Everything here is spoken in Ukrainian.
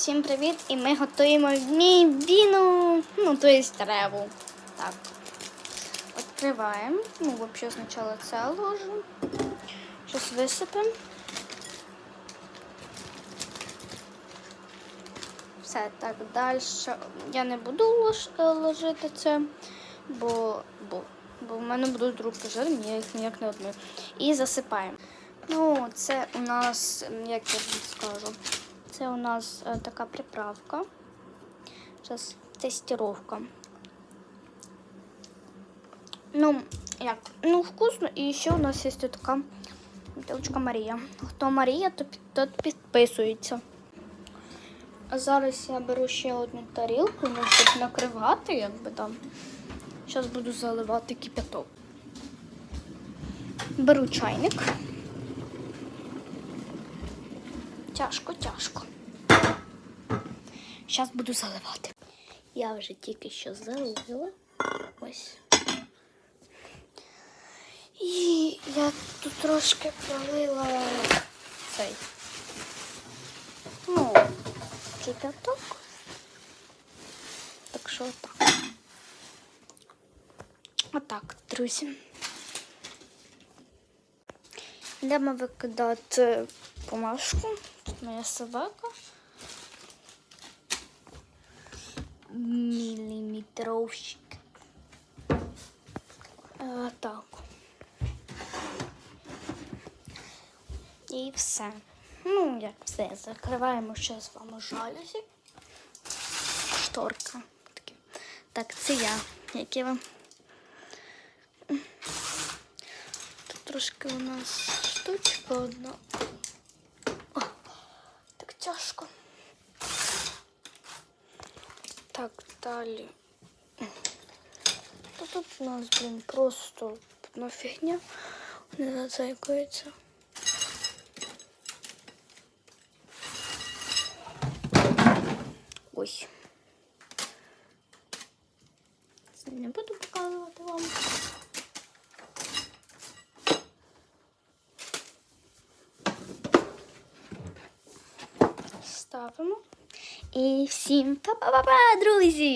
Всім привіт! І ми готуємо мівіну, ну, то є реву. Так. Відкриваємо. Ну, взагалі спочатку це ложу. Щось висипемо. Все, так, далі. Я не буду лож, е, ложити це, бо, бо, бо в мене будуть руки жирні, я їх ніяк не одмию. І засипаємо. Ну, це у нас, як я вам скажу, це у нас е, така приправка. Зараз тестировка. Ну, як? Ну, вкусно. І ще у нас є така бутилочка Марія. Хто Марія, то тот підписується. А зараз я беру ще одну тарілку, ну, щоб накривати, якби там. Зараз буду заливати кипяток. Беру чайник. Тяжко, тяжко. Зараз буду заливати. Я вже тільки що залила. Ось. І я тут трошки пролила цей. Ну, кипяток. Так що отак. Отак, друзі. Йдемо викидати помашку. Тут моя собака. Міліметровщик. А, так. І все. Ну, як все. Закриваємо ще з вами жалюзі. Шторка. Так, це я. Які вам. Тут трошки у нас штучка одна. О, так тяжко. Так, далі. Та тут у нас, блін, просто одна фігня. Не зацейкується. Ой. Це Не буду показувати вам. Ставимо. І всім па-па-па-па, друзі!